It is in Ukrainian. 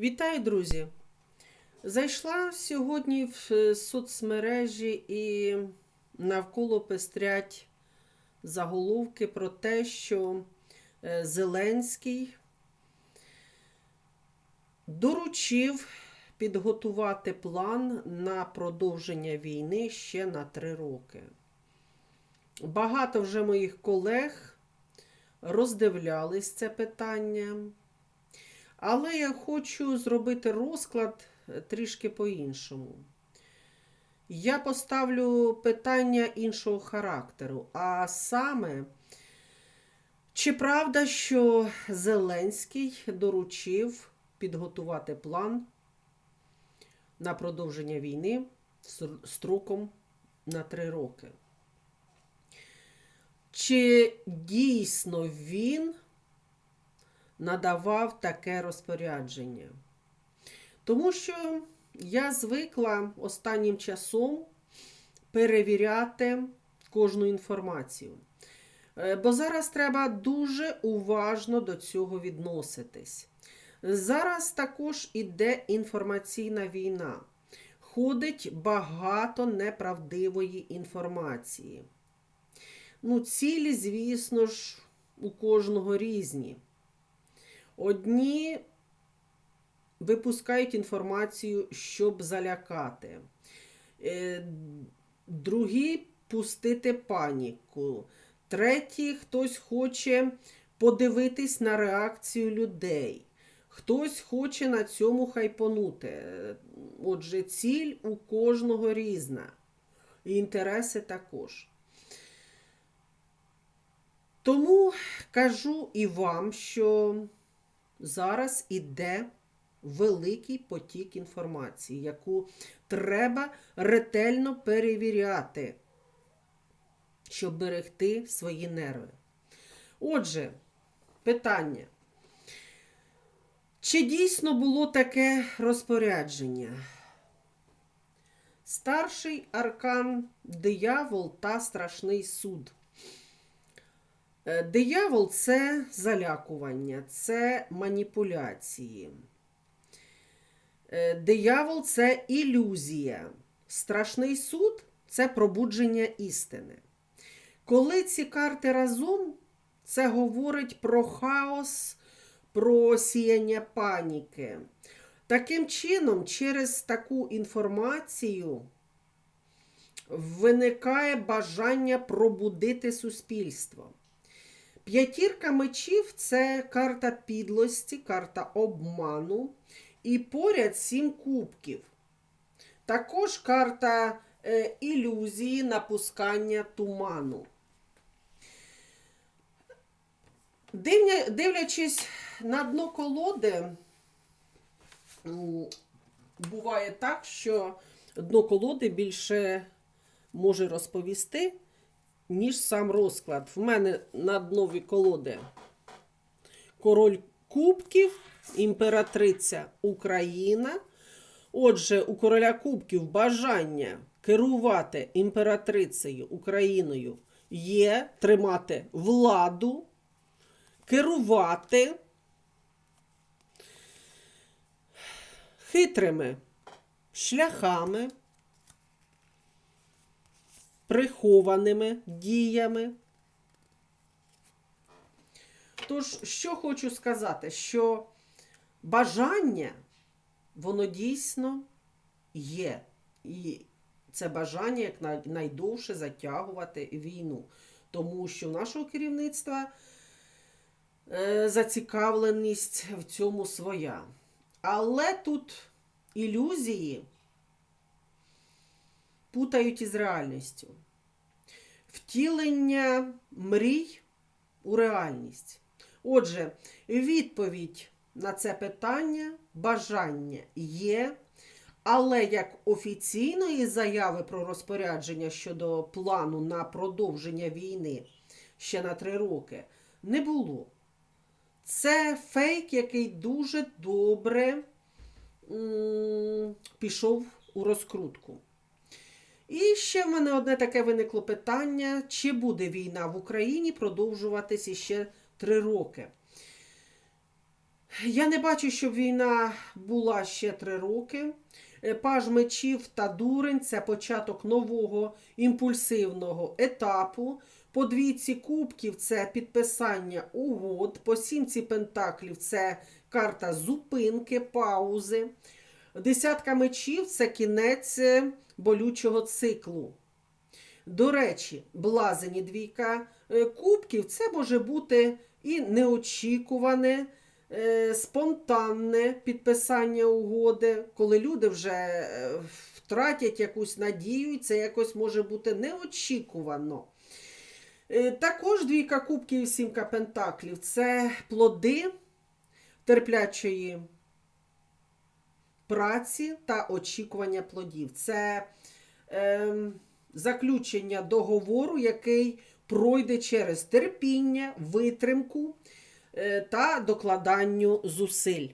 Вітаю, друзі! Зайшла сьогодні в е, соцмережі і навколо пестрять заголовки про те, що е, Зеленський доручив підготувати план на продовження війни ще на три роки. Багато вже моїх колег роздивлялись це питання. Але я хочу зробити розклад е, трішки по-іншому. Я поставлю питання іншого характеру. А саме, чи правда, що Зеленський доручив підготувати план на продовження війни строком на три роки? Чи дійсно він надавав таке розпорядження. Тому що я звикла останнім часом перевіряти кожну інформацію. Е, Бо зараз треба дуже уважно до цього відноситись. Зараз також іде інформаційна війна. Ходить багато неправдивої інформації. Ну, цілі, звісно ж, у кожного різні. Одні випускають інформацію, щоб залякати, Е, другі пустити паніку. Треті хтось хоче подивитись на реакцію людей. Хтось хоче на цьому хайпонути. Е, Отже, ціль у кожного різна. І інтереси також. Тому кажу і вам, що зараз іде великий потік інформації, яку треба ретельно перевіряти, щоб берегти свої нерви. Отже, питання. Чи дійсно було таке розпорядження? Старший аркан диявол та страшний суд. Е, Диявол це залякування, це маніпуляції. Е, Диявол це ілюзія. Страшний суд це пробудження істини. Коли ці карти разом, це говорить про хаос, про сіяння паніки. Таким чином, через таку інформацію виникає бажання пробудити суспільство. П'ятірка мечів це карта підлості, карта обману. І поряд сім кубків. Також карта е, ілюзії напускання туману. Дивня, дивлячись на дно колоди, буває так, що дно колоди більше може розповісти, ніж сам розклад. В мене на днові колоди король кубків, імператриця Україна. Отже, у короля кубків бажання керувати імператрицею Україною є тримати владу, керувати хитрими шляхами, прихованими діями. Тож, що хочу сказати, що бажання, воно дійсно є. І це бажання як найдовше затягувати війну. Тому що в нашого керівництва е, зацікавленість в цьому своя. Але тут ілюзії путають із реальністю. Втілення мрій у реальність. Отже, відповідь на це питання, бажання є, але як офіційної заяви про розпорядження щодо плану на продовження війни ще на три роки не було. Це фейк, який дуже добре м, пішов у розкрутку. І ще в мене одне таке виникло питання: чи буде війна в Україні продовжуватись іще три роки? Я не бачу, щоб війна була ще три роки. Е, Паж мечів та дурень це початок нового імпульсивного етапу. По двійці кубків це підписання угод. По сімці пентаклів це карта зупинки, паузи. Десятка мечів це кінець е, болючого циклу. До речі, блазені двійка е, кубків це може бути і неочікуване, е, спонтанне підписання угоди, коли люди вже е, втратять якусь надію, і це якось може бути неочікувано. Також двійка кубків і сімка пентаклів це плоди терплячої праці та очікування плодів. Це е, заключення договору, який пройде через терпіння, витримку е, та докладанню зусиль.